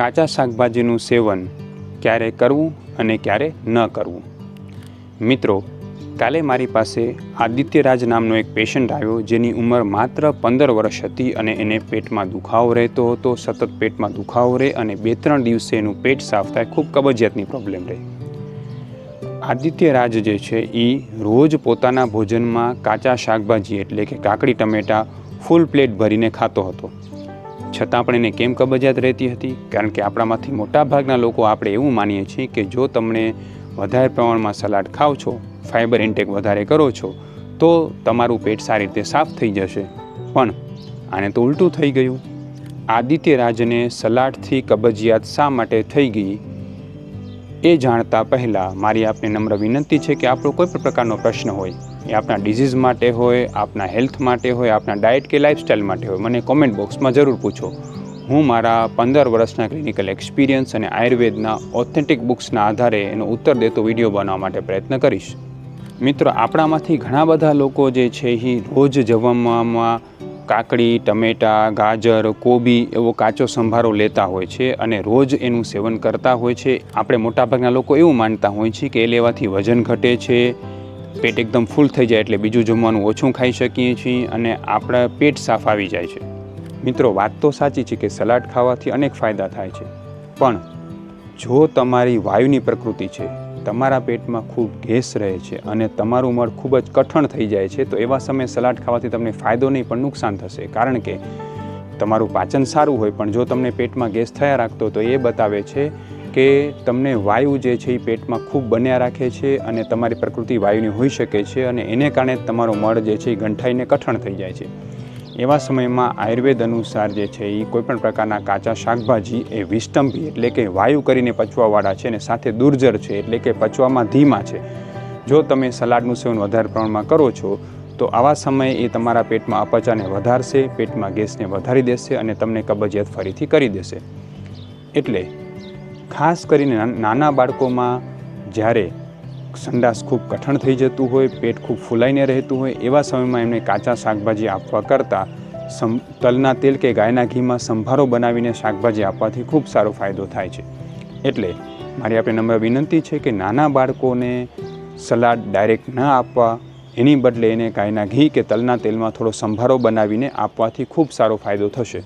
કાચા શાકભાજીનું સેવન ક્યારે કરવું અને ક્યારે ન કરવું? મિત્રો, કાલે મારી પાસે આદિત્યરાજ નામનો એક પેશન્ટ આવ્યો જેની ઉંમર માત્ર પંદર વર્ષ હતી અને એને પેટમાં દુખાવો રહેતો હતો, સતત પેટમાં દુખાવો રહે અને બે ત્રણ દિવસે એનું પેટ સાફ થાય, ખૂબ કબજિયાતની પ્રોબ્લેમ રહી. આદિત્યરાજ જે છે એ રોજ પોતાના ભોજનમાં કાચા શાકભાજી એટલે કે કાકડી, ટમેટા, ફૂલ પ્લેટ ભરીને ખાતો હતો. છતાં પણ એને કેમ કબજિયાત રહેતી હતી? કારણ કે આપણામાંથી મોટાભાગના લોકો આપણે એવું માનીએ છીએ કે જો તમને વધારે પ્રમાણમાં સલાડ ખાઓ છો ફાઇબર ઇન્ટેક વધારે કરો છો, તો તમારું પેટ સારી રીતે સાફ થઈ જશે. પણ આને તો ઉલટું થઈ ગયું. આદિત્ય રાજને સલાડથી કબજિયાત શા માટે થઈ ગઈ? એ જાણતા પહેલાં મારી આપને નમ્ર વિનંતી છે કે આપણો કોઈ પણ પ્રકારનો પ્રશ્ન હોય, એ આપણા ડિઝીઝ માટે હોય આપણા હેલ્થ માટે હોય આપણા ડાયટ કે લાઇફસ્ટાઈલ માટે હોય, મને કોમેન્ટ બોક્સમાં જરૂર પૂછો. હું મારા પંદર વર્ષના ક્લિનિકલ એક્સપિરિયન્સ અને આયુર્વેદના ઓથેન્ટિક બુક્સના આધારે એનો ઉત્તર દેતો વીડિયો બનાવવા માટે પ્રયત્ન કરીશ. મિત્રો, આપણામાંથી ઘણા બધા લોકો જે છે એ રોજ જમવામાં કાકડી, ટમેટાં, ગાજર, કોબી એવો કાચો સંભારો લેતા હોય છે અને રોજ એનું સેવન કરતા હોય છે. આપણે મોટાભાગના લોકો એવું માનતા હોય છે કે એ લેવાથી વજન ઘટે છે, પેટ એકદમ ફૂલ થઈ જાય એટલે બીજું જમવાનું ઓછું ખાઈ શકીએ છીએ અને આપણા પેટ સાફ આવી જાય છે. મિત્રો, વાત તો સાચી છે કે સલાડ ખાવાથી અનેક ફાયદા થાય છે. પણ જો તમારી વાયુની પ્રકૃતિ છે તમારા પેટમાં ખૂબ ગેસ રહે છે અને તમારું મળ ખૂબ જ કઠણ થઈ જાય છે, તો એવા સમયે સલાડ ખાવાથી તમને ફાયદો નહીં, પણ નુકસાન થશે. કારણ કે તમારું પાચન સારું હોય, પણ જો તમને પેટમાં ગેસ થયા રાખતો, તો એ બતાવે છે કે તમને વાયુ જે છે એ પેટમાં ખૂબ બન્યા રાખે છે અને તમારી પ્રકૃતિ વાયુની હોઈ શકે છે અને એને કારણે તમારો મળ જે છે એ ગંઠાઈને કઠણ થઈ જાય છે. એવા સમયમાં આયુર્વેદ અનુસાર જે છે એ કોઈપણ પ્રકારના કાચા શાકભાજી એ વિસ્ટંભી એટલે કે વાયુ કરીને પચવાવાળા છે અને સાથે દુર્જર છે એટલે કે પચવામાં ધીમા છે. જો તમે સલાડનું સેવન વધારે પ્રમાણમાં કરો છો, તો આવા સમયે એ તમારા પેટમાં અપચાને વધારશે, પેટમાં ગેસને વધારી દેશે અને તમને કબજિયાત ફરીથી કરી દેશે. એટલે ખાસ કરીને નાના બાળકોમાં જ્યારે સંડાસ ખૂબ કઠણ થઈ જતું હોય, પેટ ખૂબ ફૂલાઈને રહેતું હોય, એવા સમયમાં એમને કાચા શાકભાજી આપવા કરતાં સમ, તલના તેલ કે ગાયના ઘીમાં સંભારો બનાવીને શાકભાજી આપવાથી ખૂબ સારો ફાયદો થાય છે. એટલે મારી આપણે નમ્ર વિનંતી છે કે નાના બાળકોને સલાડ ડાયરેક્ટ ન આપવા, એની બદલે એને ગાયના ઘી કે તલના તેલમાં થોડો સંભારો બનાવીને આપવાથી ખૂબ સારો ફાયદો થશે.